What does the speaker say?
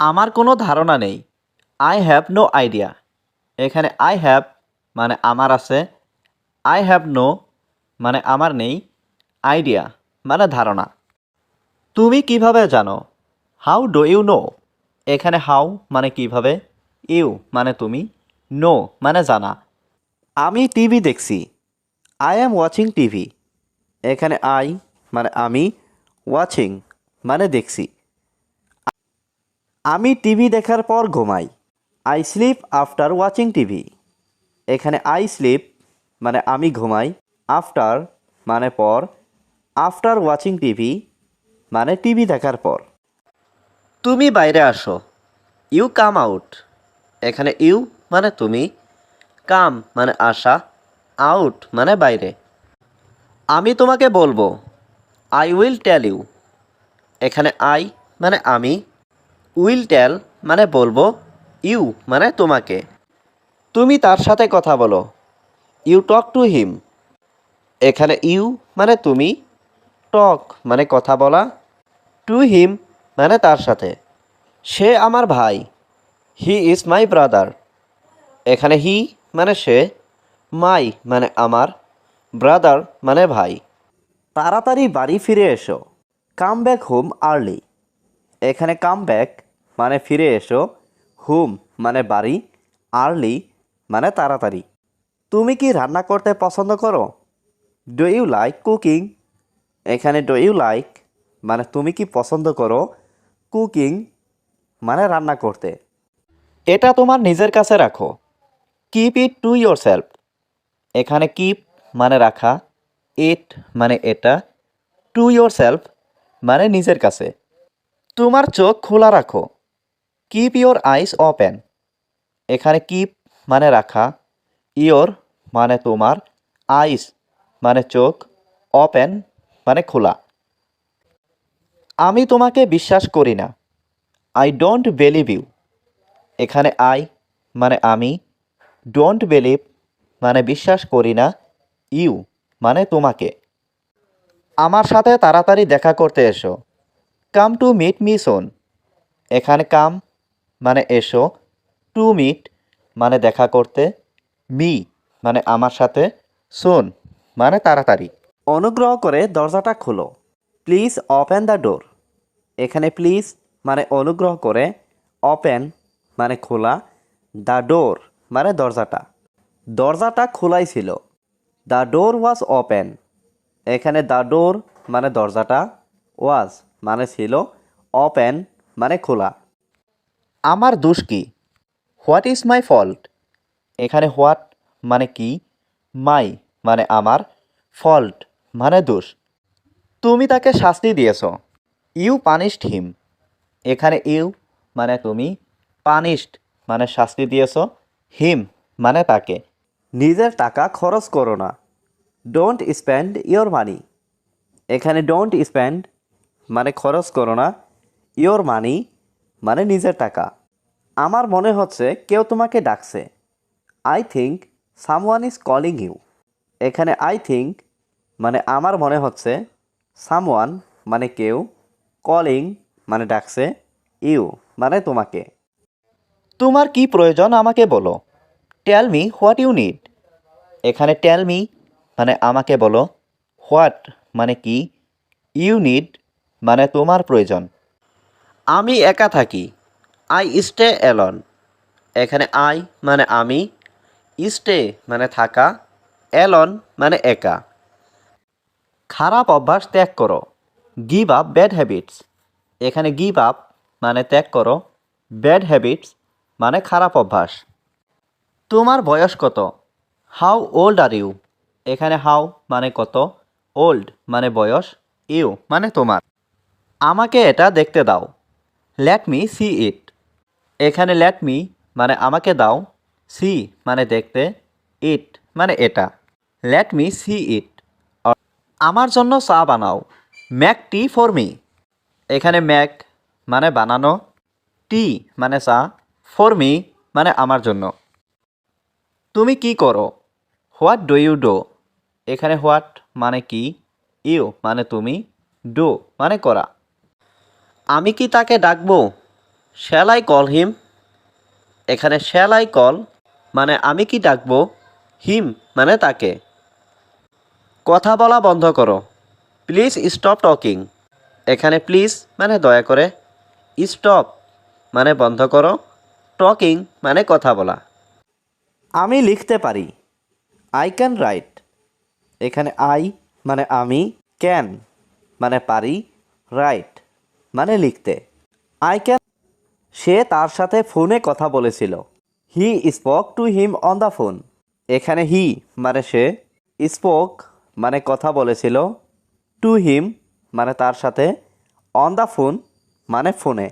আমার কোনো ধারণা নেই। আই হ্যাভ নো আইডিয়া এখানে আই হ্যাভ মানে আমার আছে। আই হ্যাভ নো মানে আমার নেই। আইডিয়া মানে ধারণা। তুমি কীভাবে জানো? হাউ ডু ইউ নো এখানে হাউ মানে কীভাবে? ইউ মানে তুমি। নো মানে জানা। আমি টিভি দেখছি। আই অ্যাম ওয়াচিং টিভি এখানে আই মানে আমি ওয়াচিং মানে দেখছি। আমি টিভি দেখার পর ঘুমাই। I sleep after watching TV. এখানে আই স্লিপ মানে আমি ঘুমাই। আফটার মানে পর। আফটার ওয়াচিং টিভি মানে টিভি দেখার পর। তুমি বাইরে আসো। ইউ কাম আউট এখানে ইউ মানে তুমি। কাম মানে আসা। আউট মানে বাইরে। আমি তোমাকে বলব। আই উইল টেল ইউ এখানে আই মানে আমি। উইল টেল মানে বলব ইউ মানে তোমাকে। তুমি তার সাথে কথা বলো। ইউ টক টু হিম এখানে ইউ মানে তুমি। টক মানে কথা বলা। টু হিম মানে তার সাথে। সে আমার ভাই। হি ইজ মাই ব্রাদার এখানে হি মানে সে। মাই মানে আমার। ব্রাদার মানে ভাই। তাড়াতাড়ি বাড়ি ফিরে এসো। কাম ব্যাক হোম আর্লি এখানে কাম ব্যাক মানে ফিরে এসো। হোম মানে বাড়ি। আর্লি মানে তাড়াতাড়ি। তুমি কি রান্না করতে পছন্দ করো? ডু ইউ লাইক কুকিং এখানে ডু ইউ লাইক মানে তুমি কি পছন্দ করো? কুকিং মানে রান্না করতে। এটা তোমার নিজের কাছে রাখো। Keep it to yourself এখানে কিপ মানে রাখা। ইট মানে এটা। টু ইয়োর সেলফ মানে নিজের কাছে। তোমার চোখ খোলা রাখো। কিপ ইয়োর আইস ওপেন এখানে কিপ মানে রাখা ইয়োর মানে তোমার আইস মানে চোখ ওপেন মানে খোলা। আমি তোমাকে বিশ্বাস করি না। আই ডোন্ট বিলিভ ইউ এখানে আই মানে আমি ডোন্ট বিলিভ মানে বিশ্বাস করি না ইউ মানে তোমাকে। আমার সাথে তাড়াতাড়ি দেখা করতে এসো। Come to meet me soon এখানে কাম মানে এসো। টু মিট মানে দেখা করতে। মি মানে আমার সাথে। সোন মানে তাড়াতাড়ি। অনুগ্রহ করে দরজাটা খোলো। Please open the door. এখানে প্লিজ মানে অনুগ্রহ করে ওপেন মানে খোলা। দ্য ডোর মানে দরজাটা। দরজাটা খোলাই ছিল। The door was open. এখানে দ্য ডোর মানে দরজাটা ওয়াজ মানে ছিল। ওপেন মানে খোলা। আমার দোষ কি? হোয়াট ইজ মাই ফল্ট এখানে হোয়াট মানে কি? মাই মানে আমার ফল্ট মানে দোষ। তুমি তাকে শাস্তি দিয়েছ। ইউ পানিশড হিম এখানে ইউ মানে তুমি পানিশড মানে শাস্তি দিয়েছ। হিম মানে তাকে। নিজের টাকা খরচ করো না। ডোন্ট স্পেন্ড ইয়োর মানি এখানে ডোন্ট স্পেন্ড মানে খরচ করো না। ইয়োর মানি মানে নিজের টাকা। আমার মনে হচ্ছে কেউ তোমাকে ডাকছে। I think someone is calling you এখানে আই থিঙ্ক মানে আমার মনে হচ্ছে সামওয়ান মানে কেউ কলিং মানে ডাকছে ইউ মানে তোমাকে। তোমার কি প্রয়োজন আমাকে বলো। Tell me what you need এখানে টেল মি মানে আমাকে বলো। হোয়াট মানে কি? ইউ নিড মানে তোমার প্রয়োজন। আমি একা থাকি। আই স্টে অ্যালন এখানে আই মানে আমি। স্টে মানে থাকা। অ্যালন মানে একা। খারাপ অভ্যাস ত্যাগ করো। গিভ আপ ব্যাড হ্যাবিটস এখানে গিভ আপ মানে ত্যাগ করো। ব্যাড হ্যাবিটস মানে খারাপ অভ্যাস। তোমার বয়স কত? হাউ ওল্ড আর ইউ এখানে হাউ মানে কত? ওল্ড মানে বয়স। ইউ মানে তোমার। আমাকে এটা দেখতে দাও। লেট মি সি ইট এখানে লেট মি মানে আমাকে দাও সি মানে দেখতে ইট মানে এটা। লেট মি সি ইট আমার জন্য চা বানাও। ম্যাক টি ফর মি এখানে ম্যাক মানে বানানো টি মানে চা ফর মি মানে আমার জন্য। তুমি কি করো? হোয়াট ডু ইউ ডো এখানে হোয়াট মানে কি ইউ মানে তুমি ডো মানে করা। আমি কি তাকে ডাকবো? Shall I call him. এখানে শ্যাল আই কল মানে আমি কি ডাকবো? হিম মানে তাকে। কথা বলা বন্ধ করো। Please stop talking. এখানে প্লিজ মানে দয়া করে। স্টপ মানে বন্ধ করো। টকিং মানে কথা বলা। আমি লিখতে পারি। I can write. এখানে আই মানে আমি। ক্যান মানে পারি। রাইট। মানে লিখতে। আই ক্যান সে তার সাথে ফোনে কথা বলেছিল। He spoke to him on the phone এখানে হি মানে সে। স্পোক মানে কথা বলেছিল। টু হিম মানে তার সাথে। অন দ্য ফোন মানে ফোনে।